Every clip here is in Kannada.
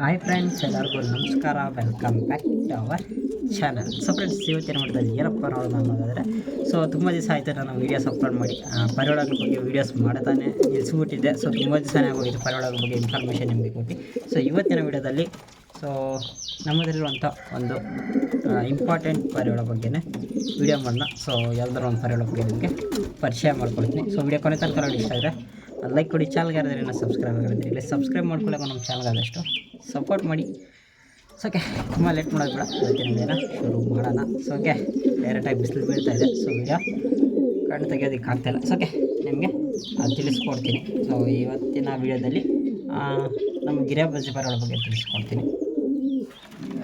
ಹಾಯ್ ಫ್ರೆಂಡ್ಸ್ ಎಲ್ಲರಿಗೂ ನಮಸ್ಕಾರ. Welcome back to our channel so friends ಇವತ್ತೇನು ಮಾಡ್ತಾ ಇದ್ದೀನಿ ಏನಪ್ಪ ನೋಡೋಣ ಅನ್ನೋದಾದರೆ ಸೊ ತುಂಬ ದಿವಸ ಆಯಿತು ನಾನು ವೀಡಿಯೋಸ್ ಅಪ್ಲೋಡ್ ಮಾಡಿ. ಆ, ಪರಿವಾರಗಳ ಬಗ್ಗೆ ವೀಡಿಯೋಸ್ ಮಾಡ್ತಾನೆ ನಿಲ್ಲಿಸ್ಬಿಟ್ಟಿದ್ದೆ ಸೊ ತುಂಬ ದಿವಸನೇ ಆಗೋಗಿದ್ದು ಪರಿವಾರಗಳ ಬಗ್ಗೆ ಇನ್ಫಾರ್ಮೇಷನ್ ನಿಮಗೆ ಕೊಟ್ಟು. ಸೊ ಇವತ್ತಿನ ವೀಡಿಯೋದಲ್ಲಿ ಸೊ ನಮ್ಮದಲ್ಲಿರುವಂಥ ಒಂದು ಇಂಪಾರ್ಟೆಂಟ್ ಪರಿವಾರ ಬಗ್ಗೆನೇ ವೀಡಿಯೋ ಮಾಡೋಣ. ಸೊ ಯಾವ್ದಾರು ಒಂದು ಪರಿವಾರ ಬಗ್ಗೆ ನಿಮಗೆ ಪರಿಚಯ ಮಾಡ್ಕೊಳ್ತೀನಿ. ಸೊ ವೀಡಿಯೋ ಕೊನೆ ತನಕ ನೋಡಿ ಇಷ್ಟ ಆದರೆ ಲೈಕ್ ಕೊಡಿ ಚಾನಲ್ಗೆ ಯಾರಾದ್ರೆ ಸಬ್ಸ್ಕ್ರೈಬ್ ಆಗಿದ್ರೆ ಇಲ್ಲಿ ಸಬ್ಸ್ಕ್ರೈಬ್ ಮಾಡ್ಕೊಳ್ಳೋಕೆ ನಮ್ಮ ಚಾನಲ್ ಆದಷ್ಟು ಸಪೋರ್ಟ್ ಮಾಡಿ. ಸೊ ಓಕೆ ತುಂಬ ಲೇಟ್ ಮಾಡೋದು ಬೇಡ, ಅದಕ್ಕೆ ಶುರು ಮಾಡೋಣ. ಸೊ ಓಕೆ ಡೈರೆಕ್ಟಾಗಿ ಬಿಸಿಲು ಬೀಳ್ತಾ ಇದೆ. ಸೊ ಈಗ ಕಣ್ಣು ತೆಗಿಯೋದಕ್ಕೆ ಆಗ್ತಾಯಿಲ್ಲ ಸೊ ಓಕೆ ನಿಮಗೆ ಅದು ತಿಳಿಸ್ಕೊಡ್ತೀನಿ. ಸೊ ಇವತ್ತಿನ ವಿಡಿಯೋದಲ್ಲಿ ನಮ್ಮ ಗಿರಿಯ ಪರಳ ಬಗ್ಗೆ ತಿಳಿಸ್ಕೊಡ್ತೀನಿ.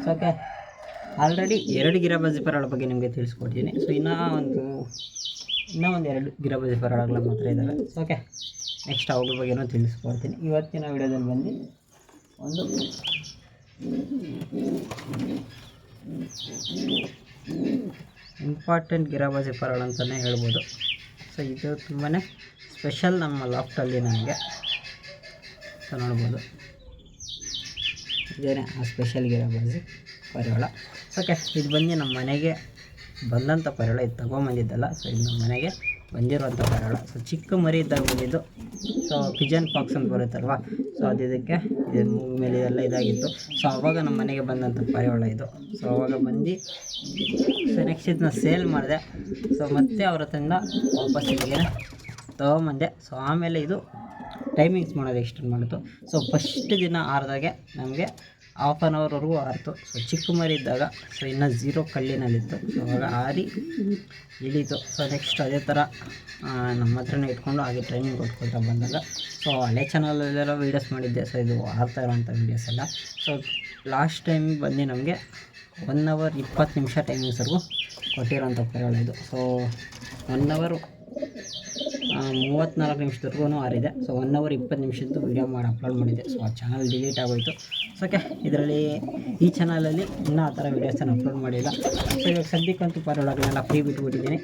ಸೊ ಓಕೆ ಆಲ್ರೆಡಿ ಎರಡು ಗಿರ ಪರಳ ಬಗ್ಗೆ ನಿಮಗೆ ತಿಳಿಸ್ಕೊಡ್ತೀನಿ. ಸೊ ಇನ್ನೂ ಒಂದು ಇನ್ನೂ ಒಂದು ಎರಡು ಗಿರ ಬಜ್ಜಿಪರಗಳ ಮಾತ್ರ ಇದ್ದಾವೆ. ಸೊ ಓಕೆ ನೆಕ್ಸ್ಟ್ ಅವುಗಳ ಬಗ್ಗೆನೂ ತಿಳಿಸ್ಕೊಡ್ತೀನಿ. ಇವತ್ತಿನ ವಿಡಿಯೋದಲ್ಲಿ ಬಂದು ಒಂದು ಇಂಪಾರ್ಟೆಂಟ್ ಗಿರಾಬಾಜಿ ಪರಳ ಅಂತಲೇ ಹೇಳ್ಬೋದು. ಸೊ, ಇದು ತುಂಬಾ ಸ್ಪೆಷಲ್ ನಮ್ಮ ಲಾಫ್ಟಲ್ಲಿ ನನಗೆ ಸೊ, ನೋಡ್ಬೋದು. ಇದೇನೆ ಆ ಸ್ಪೆಷಲ್ ಗಿರಾಬಾಜಿ ಪರಳ ಓಕೆ, ಇದು ಬಂದು ನಮ್ಮ ಮನೆಗೆ ಬಂದಂಥ ಪರಳ ಇದು ತೊಗೊಂಬಂದಿದ್ದಲ್ಲ. ಸೊ, ಇದು ನಮ್ಮ ಮನೆಗೆ ಬಂದಿರುವಂಥ ಪರಿವಾಳ ಸೊ ಚಿಕ್ಕ ಮರಿ ಇದ್ದಾಗ ಬಂದಿದ್ದು. ಸೊ ಪಿಜನ್ ಪಾಕ್ಸ್ ಅಂತ ಬರುತ್ತಲ್ವ? ಸೊ ಅದು ಇದಕ್ಕೆ, ಇದು ಮೂಗ್ ಮೇಲೆ ಇದೆಲ್ಲ ಇದಾಗಿತ್ತು. ಸೊ ಅವಾಗ ನಮ್ಮ ಮನೆಗೆ ಬಂದಂಥ ಪರಿವಾಳ ಇದು. ಸೊ ಅವಾಗ ಬಂದು ಸೊ ನೆಕ್ಸ್ಟ್ ಇದನ್ನ ಸೇಲ್ ಮಾಡಿದೆ. ಸೊ ಮತ್ತೆ ಅವ್ರ ಹತ್ರದಿಂದ ವಾಪಸ್ ಇಲ್ಲಿಗೆ ತೊಗೊಂಬಂದೆ. ಸೊ ಆಮೇಲೆ ಇದು ಟೈಮಿಂಗ್ಸ್ ಮಾಡೋದು ಎಕ್ಸ್ಟೆಂಡ್ ಮಾಡಿತು ಸೊ ಫಸ್ಟ್ ದಿನ ಆರಿದಾಗೆ ನಮಗೆ ಹಾಫ್ ಆನ್ ಅವರ್ವರೆಗೂ ಆರಿತು ಸೊ ಚಿಕ್ಕ ಮರಿ ಇದ್ದಾಗ ಸೊ ಇನ್ನು ಝೀರೋ ಕಲ್ಲಿನಲ್ಲಿತ್ತು. ಸೊ ಅವಾಗ ಆರಿ ಇಳಿತು ಸೊ ನೆಕ್ಸ್ಟ್ ಅದೇ ಥರ ನಮ್ಮ ಹತ್ರನೇ ಇಟ್ಕೊಂಡು ಹಾಗೆ ಟ್ರೈನಿಂಗ್ ಕೊಟ್ಕೊಳ್ತಾ ಬಂದಾಗ ಸೊ ಹಳೆ ಚಾನಲಲ್ಲೆಲ್ಲ ವೀಡಿಯೋಸ್ ಮಾಡಿದ್ದೆ. ಸೊ ಇದು ಆರ್ತಾ ಇರೋವಂಥ ವೀಡಿಯೋಸ್ ಎಲ್ಲ. ಸೊ ಲಾಸ್ಟ್ ಟೈಮ್ ಬಂದು ನಮಗೆ ಒನ್ ಅವರ್ ಇಪ್ಪತ್ತು ನಿಮಿಷ ಟೈಮಿಂಗ್ಸ್ವರೆಗೂ ಕೊಟ್ಟಿರೋಂಥ ಪರಿಗಳಿದು ಇದು. ಸೊ ಒನ್ ಅವರು ಮೂವತ್ತ್ನಾಲ್ಕು ನಿಮಿಷದವರೆಗೂ ಆರಿದೆ. ಸೊ ಒನ್ ಅವರ್ ಇಪ್ಪತ್ತು ನಿಮಿಷದ್ದು ವೀಡಿಯೋ ಮಾಡಿ ಅಪ್ಲೋಡ್ ಮಾಡಿದ್ದೆ ಸೊ ಆ ಚಾನಲ್ ಡಿಲೀಟ್ ಆಗೋಯಿತು. ಸೊ ಓಕೆ ಇದರಲ್ಲಿ ಈ ಚಾನಲಲ್ಲಿ ಇನ್ನೂ ಆ ಥರ ವೀಡಿಯೋಸನ್ನು ಅಪ್ಲೋಡ್ ಮಾಡಿಲ್ಲ. ಸೊ ಇವಾಗ ಸದ್ಯಕ್ಕಂತೂ ಪರವಾಗಿಲ್ಲ. ಫ್ರೀ ಬಿಟ್ಬಿಟ್ಟಿದ್ದೀನಿ.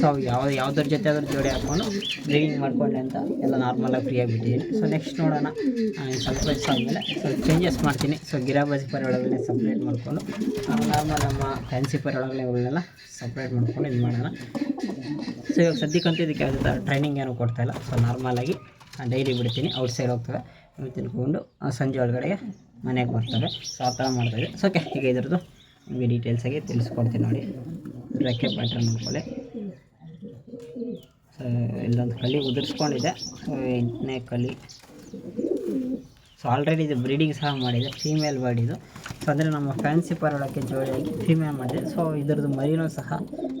ಸೊ ಯಾವ, ಯಾವುದ್ರ ಜೊತೆ ಅದ್ರ ಜೋಡಿ ಹಾಕ್ಕೊಂಡು ಬ್ರೀಡಿಂಗ್ ಮಾಡ್ಕೊಂಡೆ ಅಂತ ಎಲ್ಲ ನಾರ್ಮಲಾಗಿ ಫ್ರೀಯಾಗಿ ಬಿಟ್ಟಿದ್ದೀನಿ. ಸೊ ನೆಕ್ಸ್ಟ್ ನೋಡೋಣ. ದಿವಸ ಆದಮೇಲೆ. ಸೊ ಚೇಂಜಸ್ ಮಾಡ್ತೀನಿ. ಸೊ ಗಿರಾಬಾಜಿ ಪರವಾಳಗಳನ್ನೇ ಸಪ್ರೇಟ್ ಮಾಡಿಕೊಂಡು ನಾರ್ಮಲ್ ನಮ್ಮ ಫ್ಯಾನ್ಸಿ ಪರವಾಳಗಳನ್ನೆಲ್ಲ ಸಪ್ರೇಟ್ ಮಾಡ್ಕೊಂಡು ಇದು ಮಾಡೋಣ. ಸೊ ಇವಾಗ ಸದ್ಯಕ್ಕಂತೂ ಇದಕ್ಕೆ ಯಾವುದೇ ಥರ ಟ್ರೈನಿಂಗ್ ಏನೂ ಕೊಡ್ತಾ ಇಲ್ಲ. ಸೊ ನಾರ್ಮಲಾಗಿ ಡೈಲಿ ಬಿಡ್ತೀನಿ. ಔಟ್ ಸೈಡ್ ಹೋಗ್ತವೆ ತಿಳ್ಕೊಂಡು ಸಂಜೆ ಒಳಗಡೆಗೆ ಮನೆಗೆ ಬರ್ತವೆ ಸೊ ಆ ಥರ ಮಾಡ್ತಾಯಿದೆ ಸೊ ಓಕೆ ಈಗ ಇದ್ರದ್ದು ನಿಮಗೆ ಡೀಟೇಲ್ಸಾಗಿ ತಿಳಿಸ್ಕೊಡ್ತೀನಿ ನೋಡಿ. ರೆಕ್ಕೆ ಪ್ಯಾಟ್ರನ್ ನೋಡ್ಕೊಳ್ಳಿ. ಸೊ ಇಲ್ಲೊಂದು ಕಲಿ ಉದುರಿಸ್ಕೊಂಡಿದೆ ಎಂಟನೇ ಕಲಿ. ಸೊ ಆಲ್ರೆಡಿ ಇದು ಬ್ರೀಡಿಂಗ್ ಸಹ ಮಾಡಿದೆ. ಫೀಮೇಲ್ ಬರ್ಡ್ ಇದು. ಸೊ ಅಂದರೆ ನಮ್ಮ ಫ್ಯಾನ್ಸಿ ಪರವಳಕ್ಕೆ ಜೋಡಿಯಾಗಿ ಫೀಮೇಲ್ ಮಾಡಿದೆ. ಸೊ ಇದರದ್ದು ಮರಿನೂ ಸಹ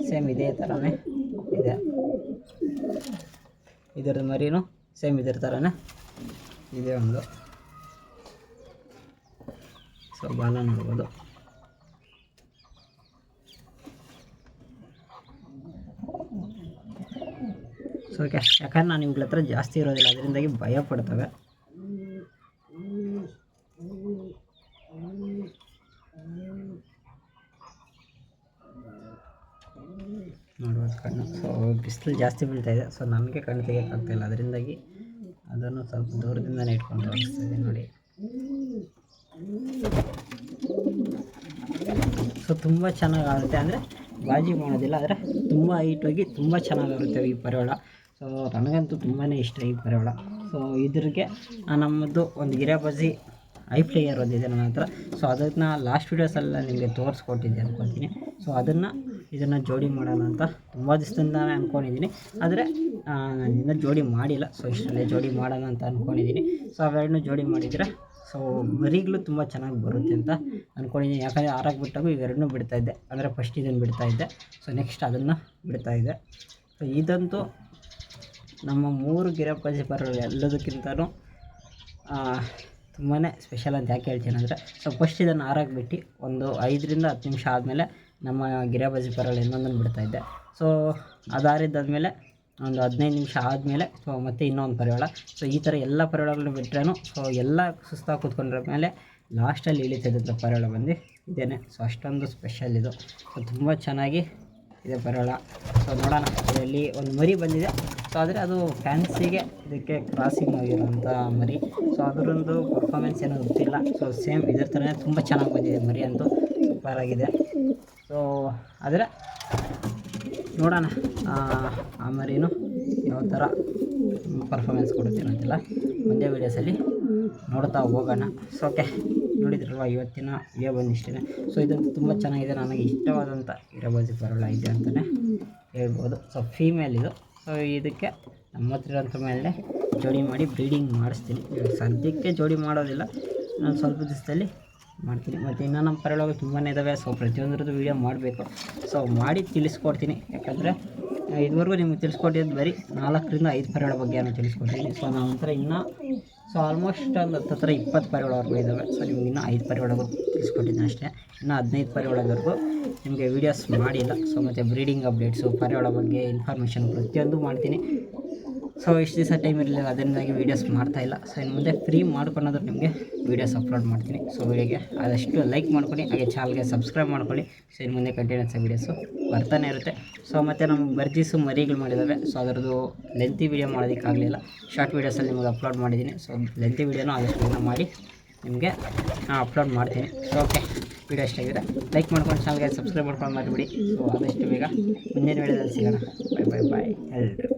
ಸೇಮ್ ಇದೇ ಥರನೇ ಇದರದ್ದು ಮರಿನೂ ಸೇಮ್ ಇದರ ಥರನೇ ಇದೇ ಒಂದು. ಸೊ ಬಾಲ ನೋಡ್ಬೋದು. ಸೊ ಯಾಕಂದ್ರೆ ನಾನು ಇವುಗಳ ಹತ್ರ ಜಾಸ್ತಿ ಇರೋದಿಲ್ಲ, ಅದರಿಂದಾಗಿ ಭಯ ಪಡ್ತವೆ. ನೋಡ್ಬೋದು ಕಣ್ಣು. ಸೊ ಬಿಸಿಲು ಜಾಸ್ತಿ ಬೀಳ್ತಾ ಇದೆ. ಸೊ ನನಗೆ ಕಣ್ಣು ತೆಗಿಯೋಕ್ಕಾಗ್ತಾಯಿಲ್ಲ ಅದರಿಂದಾಗಿ ಅದನ್ನು ಸ್ವಲ್ಪ ದೂರದಿಂದಲೇ ಇಟ್ಕೊಂಡು ತೋರಿಸ್ತಾ ನೋಡಿ. ಸೊ ತುಂಬ ಚೆನ್ನಾಗಿ ಆಗುತ್ತೆ. ಅಂದರೆ ಬಾಜಿ ಮಾಡೋದಿಲ್ಲ, ಆದರೆ ತುಂಬ ಹೈಟ್ ಹೋಗಿ ತುಂಬ ಚೆನ್ನಾಗಿ ಆಗುತ್ತೆ ಈ ಪರೋಳ. ಸೊ ನನಗಂತೂ ತುಂಬಾ ಇಷ್ಟ ಈ ಪರೋಳ. ಸೊ ಇದ್ರಿಗೆ ನಮ್ಮದು ಒಂದು ಗಿರಾಬಾಜಿ ಐ ಫ್ಲೇಯರ್ ಒಂದಿದೆ ನನ್ನ ಹತ್ರ. ಸೊ ಅದನ್ನು ಲಾಸ್ಟ್ ವೀಡಿಯೋಸೆಲ್ಲ ನಿಮಗೆ ತೋರಿಸ್ಕೊಟ್ಟಿದ್ದೆ ಅಂದ್ಕೊಳ್ತೀನಿ ಸೊ ಅದನ್ನು ಇದನ್ನು ಜೋಡಿ ಮಾಡೋಣ ಅಂತ ತುಂಬ ದಿವಸದಿಂದ ಅಂದ್ಕೊಂಡಿದ್ದೀನಿ ಆದರೆ ನಾನು ಇನ್ನೂ ಜೋಡಿ ಮಾಡಿಲ್ಲ. ಸೊ ಇಷ್ಟರಲ್ಲೇ ಜೋಡಿ ಮಾಡೋಣ ಅಂತ ಅಂದ್ಕೊಂಡಿದ್ದೀನಿ ಸೊ ಅವೆರಡನ್ನೂ ಜೋಡಿ ಮಾಡಿದರೆ ಸೊ ಮರಿಗಳು ತುಂಬ ಚೆನ್ನಾಗಿ ಬರುತ್ತೆ ಅಂತ ಅಂದ್ಕೊಂಡಿದ್ದೀನಿ ಯಾಕಂದರೆ ಆರಾಗಿ ಬಿಟ್ಟಾಗ ಇವೆರಡನ್ನೂ ಬಿಡ್ತಾಯಿದ್ದೆ ಅಂದರೆ ಫಸ್ಟ್ ಇದನ್ನು ಬಿಡ್ತಾಯಿದ್ದೆ ಸೊ ನೆಕ್ಸ್ಟ್ ಅದನ್ನು ಬಿಡ್ತಾಯಿದ್ದೆ ಸೊ ಇದಂತೂ ನಮ್ಮ ಮೂರು ಗಿರಪ್ಪಾಜಿ ಎಲ್ಲದಕ್ಕಿಂತಲೂ ತುಂಬಾ ಸ್ಪೆಷಲ್ ಅಂತ ಯಾಕೆ ಹೇಳ್ತೀನಿ ಅಂದರೆ ಸೊ ಫಸ್ಟ್ ಇದನ್ನು ಆರಾಕ್ಬಿಟ್ಟು ಒಂದು ಐದರಿಂದ ಹತ್ತು ನಿಮಿಷ ಆದಮೇಲೆ ನಮ್ಮ ಗಿರಾಬಾಜಿ ಪರಳು ಇನ್ನೊಂದನ್ನು ಬಿಡ್ತಾಯಿದ್ದೆ ಸೊ ಅದಾರಿದ್ದಾದಮೇಲೆ ಒಂದು ಹದಿನೈದು ನಿಮಿಷ ಆದಮೇಲೆ ಸೊ ಮತ್ತೆ ಇನ್ನೊಂದು ಪರಿವಾಳ ಸೊ ಈ ಥರ ಎಲ್ಲ ಪರಿವಾಳಗಳನ್ನ ಬಿಟ್ರೇನು ಸೊ ಎಲ್ಲ ಸುಸ್ತಾಗಿ ಕೂತ್ಕೊಂಡ್ರ ಮೇಲೆ ಲಾಸ್ಟಲ್ಲಿ ಇಳಿತಿದ್ದ ಪರಿವಾಳ ಬಂದು ಇದೇನೆ. ಸೊ ಅಷ್ಟೊಂದು ಸ್ಪೆಷಲ್ ಇದು. ಸೊ ತುಂಬ ಚೆನ್ನಾಗಿ ಇದೆ ಪರಿವಾಳ ಸೊ ನೋಡೋಣ, ಇದರಲ್ಲಿ ಒಂದು ಮರಿ ಬಂದಿದೆ. ಸೊ ಆದರೆ ಅದು ಫ್ಯಾನ್ಸಿಗೆ ಇದಕ್ಕೆ ಕ್ರಾಸಿಂಗ್ ಆಗಿರೋಂಥ ಮರಿ. ಸೊ ಅದರೊಂದು ಪರ್ಫಾಮೆನ್ಸ್ ಏನೋ ಗೊತ್ತಿಲ್ಲ. ಸೊ ಸೇಮ್ ಇದ್ರ ಥರನೇ ತುಂಬ ಚೆನ್ನಾಗಿ ಬಂದಿದೆ ಮರಿ ಅಂತೂ ಸೂಪರ್ ಆಗಿದೆ. ಸೊ ಆದರೆ ನೋಡೋಣ. ಆ, ಮರಿನು ಯಾವ ಥರ ಪರ್ಫಾಮೆನ್ಸ್ ಕೊಡುತ್ತೆ ಅಂತಿಲ್ಲ ಮುಂದೆ ವೀಡಿಯೋಸಲ್ಲಿ ನೋಡ್ತಾ ಹೋಗೋಣ. ಸೊ ಓಕೆ ನೋಡಿದ್ರಲ್ವ ಇವತ್ತಿನ ವಿಡಿಯೋ ಬಂದಿಷ್ಟೇ ಸೊ ಇದಂತೂ ತುಂಬ ಚೆನ್ನಾಗಿದೆ. ನನಗೆ ಇಷ್ಟವಾದಂಥ ಇರಬಾಜಿ ಪರೋಳ ಇದೆ ಅಂತಲೇ ಹೇಳ್ಬೋದು. ಸೊ ಫೀಮೇಲ್ ಇದು. ಇದಕ್ಕೆ ನಮ್ಮ ಹತ್ರ ಇರೋಂಥ ಮೇಲೆ ಜೋಡಿ ಮಾಡಿ ಬ್ರೀಡಿಂಗ್ ಮಾಡಿಸ್ತೀನಿ. ಸದ್ಯಕ್ಕೆ ಜೋಡಿ ಮಾಡೋದಿಲ್ಲ. ನಾನು ಸ್ವಲ್ಪ ದಿವಸದಲ್ಲಿ ಮಾಡ್ತೀನಿ. ಮತ್ತು ಇನ್ನೂ ನಮ್ಮ ಪರವಾಗಿ ತುಂಬಾ ಇದ್ದಾವೆ ಸೊ ಪ್ರತಿಯೊಂದ್ರದ್ದು ವೀಡಿಯೋ ಮಾಡಬೇಕು. ಸೊ ಮಾಡಿ ತಿಳಿಸ್ಕೊಡ್ತೀನಿ. ಯಾಕಂದರೆ, ಇದುವರೆಗೂ ನಿಮ್ಗೆ ತಿಳಿಸ್ಕೊಟ್ಟಿದ್ದು ಬರೀ ನಾಲ್ಕರಿಂದ ಐದು ಪರೇಳ ಬಗ್ಗೆ ನಾನು ತಿಳಿಸ್ಕೊಡ್ತೀನಿ. ಸೊ ನಾನು ಹತ್ರ ಇನ್ನೂ ಸೊ ಆಲ್ಮೋಸ್ಟ್ ಒಂದು ಹತ್ತು ಹತ್ರ ಇಪ್ಪತ್ತು ಪರಗಳವರೆಗೂ ಇದ್ದಾವೆ ಸೊ ನಿಮ್ಗೆ ಇನ್ನೂ ಐದು ಪರಗಳವರೆಗೂ ತಿಳಿಸ್ಕೊಟ್ಟಿದ್ದೀನಿ ಅಷ್ಟೇ. ಇನ್ನೂ ಹದಿನೈದು ಪರ್ಯಾಳವರೆಗೂ ನಿಮಗೆ ವೀಡಿಯೋಸ್ ಮಾಡಿಲ್ಲ. ಸೊ ಮತ್ತು ಬ್ರೀಡಿಂಗ್ ಅಪ್ಡೇಟ್ಸು ಪರ್ಯಾಳ ಬಗ್ಗೆ ಇನ್ಫಾರ್ಮೇಷನ್ ಪ್ರತಿಯೊಂದು ಮಾಡ್ತೀನಿ. ಸೊ ಇಷ್ಟು ದಿವಸ ಟೈಮ್ ಇರಲಿಲ್ಲ, ಅದರಿಂದಾಗಿ ವೀಡಿಯೋಸ್ ಮಾಡ್ತಾ ಇಲ್ಲ. ಸೊ ಇನ್ನು ಮುಂದೆ ಫ್ರೀ ಮಾಡ್ಕೊಳೋದ್ರೆ ನಿಮಗೆ ವೀಡಿಯೋಸ್ ಅಪ್ಲೋಡ್ ಮಾಡ್ತೀನಿ. ಸೊ ವೀಡಿಯೋಗೆ ಆದಷ್ಟು ಲೈಕ್ ಮಾಡ್ಕೊಳ್ಳಿ, ಹಾಗೆ ಚಾನಲ್ಗೆ ಸಬ್ಸ್ಕ್ರೈಬ್ ಮಾಡ್ಕೊಳ್ಳಿ. ಸೊ ಇನ್ನು ಮುಂದೆ ಕಂಟಿನ್ಯೂಸ್ ವೀಡಿಯೋಸು ಬರ್ತಾನೆ ಇರುತ್ತೆ. ಸೊ ಮತ್ತು ನಮ್ಮ ಬರ್ಜೀಸು ಮರಿಗಳು ಮಾಡಿದ್ದಾವೆ ಸೊ ಅದರದ್ದು ಲೆಂತಿ ವೀಡಿಯೋ ಮಾಡೋದಕ್ಕಾಗಲಿಲ್ಲ ಶಾರ್ಟ್ ವೀಡಿಯೋಸಲ್ಲಿ ನಿಮಗೆ ಅಪ್ಲೋಡ್ ಮಾಡಿದ್ದೀನಿ. ಸೊ ಲೆಂತಿ ವೀಡಿಯೋನೂ ಆದಷ್ಟು ಮಾಡಿ ನಿಮಗೆ ಅಪ್ಲೋಡ್ ಮಾಡ್ತೀನಿ. ಓಕೆ ವೀಡಿಯೋ ಇಷ್ಟ ಆಗಿದೆ. ಲೈಕ್ ಮಾಡ್ಕೊಂಡು ಚಾನಲ್ಗೆ ಸಬ್ಸ್ಕ್ರೈಬ್ ಮಾಡ್ಕೊಂಡು ಮಾಡಿಬಿಡಿ. ಸೊ ಆದಷ್ಟು ಬೇಗ ಮುಂದಿನ ವೀಡಿಯೋದಲ್ಲಿ ಸಿಗೋಣ. ಬಾಯ್ ಬಾಯ್ ಬಾಯ್ ಎಲ್ಲರೂ